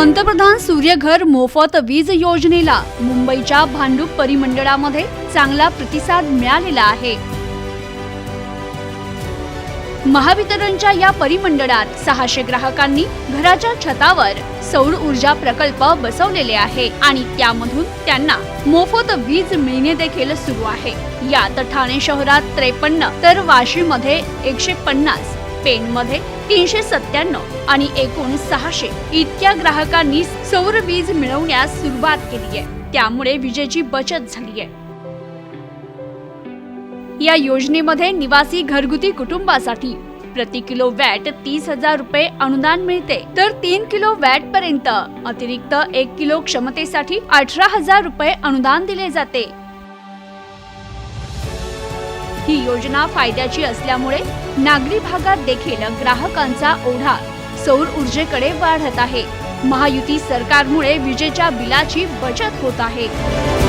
पंतप्रधान सूर्यघर मोफत वीज योजनेला मुंबईच्या भांडूप परिमंडळामध्ये चांगला प्रतिसाद मिळालेला आहे. महावितरणच्या या परिमंडळात सहाशे ग्राहकांनी घराच्या छतावर सौर ऊर्जा प्रकल्प बसवलेले आहे आणि त्यामधून त्यांना मोफत वीज मिळणे देखील सुरू आहे. यात ठाणे शहरात त्रेपन्न तर वाशीमध्ये एकशे पन्नास पेणमध्ये तीनशे सत्त्याण्णव आणि एकूण सहाशे इतक्या ग्राहकांनी सौर वीज मिळवण्यास सुरुवात केली आहे. त्यामुळे विजेची बचत झाली आहे. या योजनेमध्ये निवासी घरगुती कुटुंबासाठी प्रति किलो वॅट तीस हजार रुपये अनुदान मिळते. तर तीन किलो वॅट पर्यंत अतिरिक्त एक किलो क्षमतेसाठी अठरा हजार रुपये अनुदान दिले जाते. ही योजना फायद्याची असल्यामुळे नागरी भागात देखील ग्राहकांचा ओढा सौर ऊर्जेकडे वाढत आहे. महायुती सरकारमुळे विजेच्या बिलाची बचत होत आहे.